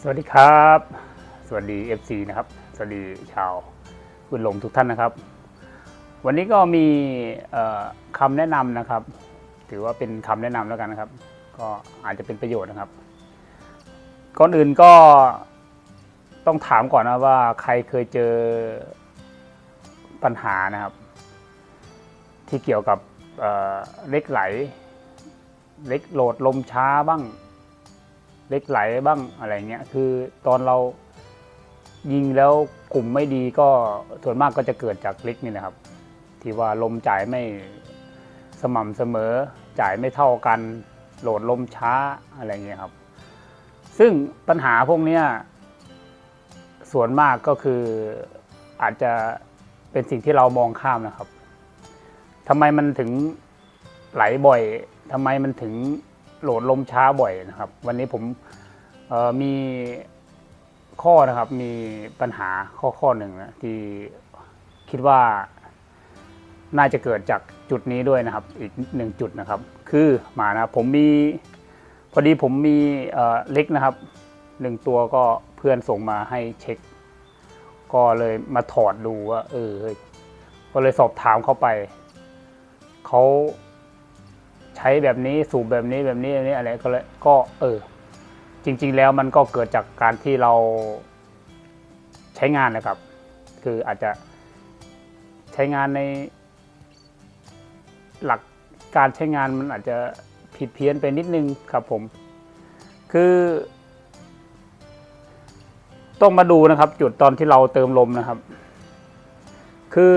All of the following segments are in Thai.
สวัสดีครับ สวัสดี FC นะครับ สวัสดีชาวคุณลมทุกท่านนะครับ วันนี้ก็มีคำแนะนำนะครับ ถือว่าเป็นคำแนะนำแล้วกันนะครับ ก็อาจจะเป็นประโยชน์นะครับ ก่อนอื่นก็ต้องถามก่อนนะว่าใครเคยเจอปัญหานะครับ ที่เกี่ยวกับเล็กไหล เล็กโหลดลมช้าบ้าง เล็กไหลบ้างอะไรเงี้ยคือตอนเรายิงแล้วกลุ่มไม่ดีก็ส่วนมากก็จะเกิดจากเล็กนี่นะครับ ที่ว่าลมจ่ายไม่สม่ำเสมอจ่ายไม่เท่ากันโหลดลมช้าอะไรเงี้ยครับ ซึ่งปัญหาพวกเนี้ยส่วนมากก็คืออาจจะเป็นสิ่งที่เรามองข้ามนะครับทำไมมันถึงไหลบ่อยทำไมมันถึง โหลดลมช้าบ่อยนะครับ วันนี้ผมมีข้อนะครับมีปัญหาข้อข้อหนึ่งนะที่คิดว่าน่าจะเกิดจากจุดนี้ด้วยนะครับ อีกหนึ่งจุดนะครับ คือมานะครับผมมีพอดีผมมีเล็กนะครับหนึ่งตัวก็เพื่อนส่งมาให้เช็ค ก็เลยมาถอดดูว่าเออก็เลยสอบถามเข้าไปเขา ใช้แบบนี้สูบแบบนี้แบบนี้แบบนี้อะไรก็เลยก็เออ จริง ๆ แล้วมันก็เกิดจากการที่เราใช้งานนะครับ คืออาจจะใช้งานในหลักการใช้งานมันอาจจะผิดเพี้ยนไปนิดนึงครับผม คือ ต้องมาดูนะครับ จุดตอนที่เราเติมลมนะครับ คือ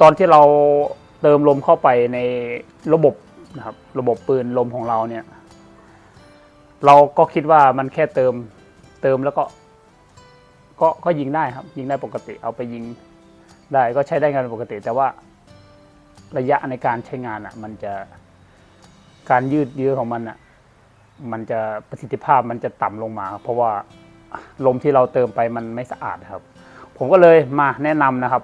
ตอนที่เราเติมลมเข้าไปในระบบ นะครับ ระบบปืนลมของเราเนี่ย เราก็คิดว่ามันแค่เติมเติมแล้วก็ ก็ก็ยิงได้ครับ ยิงได้ปกติ เอาไปยิงได้ก็ใช้ได้งานปกติ แต่ว่าระยะในการใช้งานอะ มันจะการยืดเยื้อของมันอะ มันจะประสิทธิภาพมันจะต่ำลงมา เพราะว่าลมที่เราเติมไปมันไม่สะอาดครับ ผมก็เลยมาแนะนำนะครับ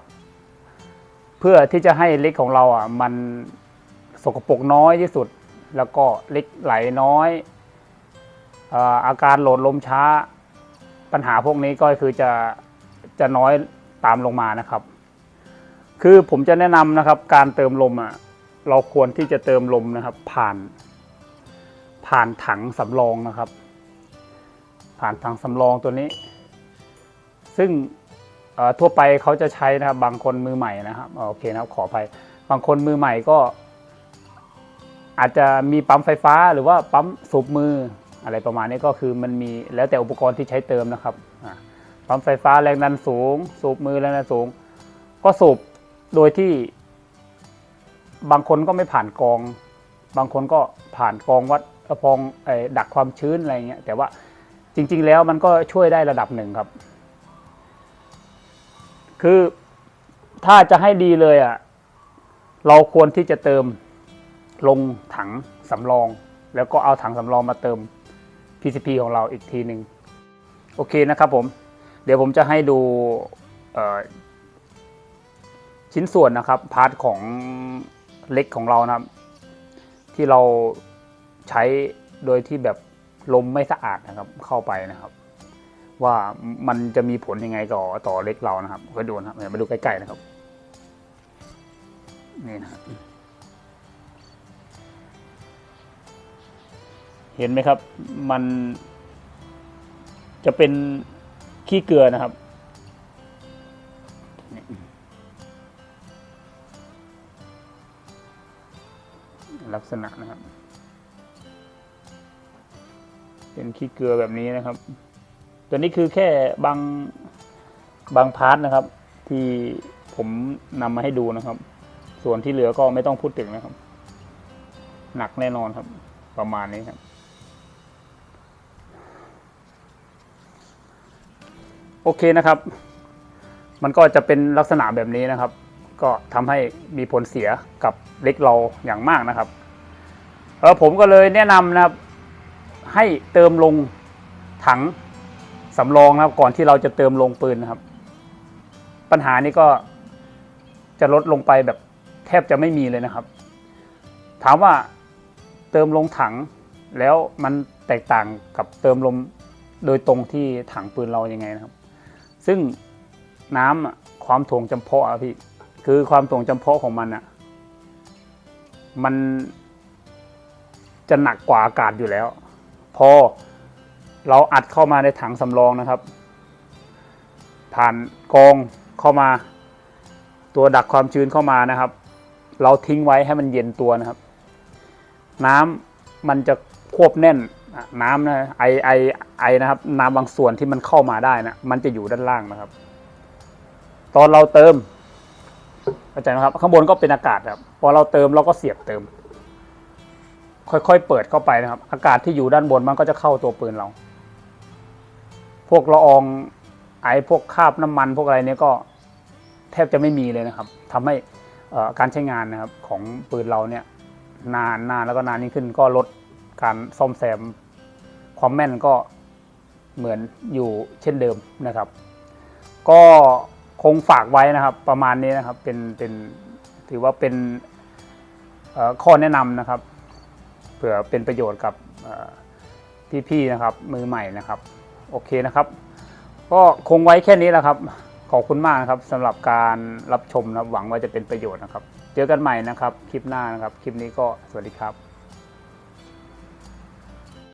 เพื่อที่จะให้เล็กของเราอะมัน สกปรกน้อยที่สุด แล้วก็เล็กไหลน้อยอาการโหลดลมช้า ปัญหาพวกนี้ก็คือจะจะน้อยตามลงมานะครับ คือผมจะแนะนำนะครับ การเติมลมอะเราควรที่จะเติมลมนะครับ ผ่าน ผ่านถังสำรองนะครับ ผ่านถังสำรองตัวนี้ ซึ่งทั่วไปเขาจะใช้นะครับบางคนมือใหม่นะครับโอเคนะครับขออภัยบางคนมือใหม่ก็ อาจจะมีปั๊มไฟฟ้าหรือว่าปั๊มสูบมืออะไรประมาณนี้ก็คือมันมีแล้วแต่อุปกรณ์ที่ใช้เติมนะครับปั๊มไฟฟ้าแรงดันสูง สูบมือแรงดันสูง ก็สูบโดยที่ บางคนก็ไม่ผ่านกอง บางคนก็ผ่านกองวัดเอ่อพองดักความชื้นอะไรเงี้ยแต่ว่าจริง ๆ แล้วมันก็ช่วยได้ระดับหนึ่งครับ คือถ้าจะให้ดีเลยอะเราควรที่จะเติม ลงถังสำรอง แล้วก็เอาถังสำรองมาเติม PCP ของเราอีกทีหนึ่งโอเคนะครับผมเดี๋ยวผมจะให้ดูชิ้นส่วนนะครับพาร์ทของเล็กของเรานะครับ ที่เราใช้โดยที่แบบลมไม่สะอาดนะครับเข้าไปนะครับ ว่ามันจะมีผลยังไงต่อต่อเล็กเรานะครับก็ดูนะครับมาดูใกล้ๆนะครับนี่นะครับ เห็นไหมครับ มันจะเป็นขี้เกลือนะครับ ลักษณะนะครับ เป็นขี้เกลือแบบนี้นะครับ ตัวนี้คือแค่บางบางพาร์ทนะครับ ที่ผมนำมาให้ดูนะครับ ส่วนที่เหลือก็ไม่ต้องพูดถึงนะครับ หนักแน่นอนครับ ประมาณนี้ครับ โอเคนะครับ มันก็จะเป็นลักษณะแบบนี้นะครับ ก็ทำให้มีผลเสียกับเล็กเราอย่างมากนะครับเออผมก็เลยแนะนำนะครับ ให้เติมลงถังสำรองนะครับ ก่อนที่เราจะเติมลงปืนนะครับ ปัญหานี้ก็จะลดลงไปแบบแทบจะไม่มีเลยนะครับ ถามว่าเติมลงถังแล้วมันแตกต่างกับเติมลมโดยตรงที่ถังปืนเรายังไงนะครับ ซึ่งน้ำอะความถ่วงจำเพาะอะพี่คือความถ่วงจำเพาะของมันอะมันจะหนักกว่าอากาศอยู่แล้ว พอเราอัดเข้ามาในถังสำรองนะครับ ผ่านกองเข้ามา ตัวดักความชื้นเข้ามานะครับ เราทิ้งไว้ให้มันเย็นตัวนะครับ น้ำมันจะควบแน่น น้ำนะไอไอไอนะครับน้ำบางส่วนที่มันเข้ามาได้นะมันจะอยู่ด้านล่างนะครับ ตอนเราเติมเข้าใจไหมครับ ข้างบนก็เป็นอากาศครับพอเราเติมเราก็เสียบเติม ค่อยๆเปิดเข้าไปนะครับ อากาศที่อยู่ด้านบนมันก็จะเข้าตัวปืนเรา พวกละอองไอพวกคราบน้ำมัน พวกอะไรเนี้ยก็แทบจะไม่มีเลยนะครับทำให้การใช้งานนะครับของปืนเราเนี่ยนานนานแล้วก็นานยิ่งขึ้นก็ลดการซ่อมแซม ความแม่นก็เหมือนอยู่เช่นเดิมนะครับ ก็คงฝากไว้นะครับประมาณนี้นะครับเป็นเป็นถือว่าเป็นข้อแนะนำนะครับเผื่อเป็นประโยชน์กับพี่ๆนะครับมือใหม่นะครับโอเคนะครับ ก็คงไว้แค่นี้แหละครับ ขอบคุณมากนะครับสำหรับการรับชมนะครับหวังว่าจะเป็นประโยชน์นะครับ เจอกันใหม่นะครับ คลิปหน้านะครับ คลิปนี้ก็สวัสดีครับ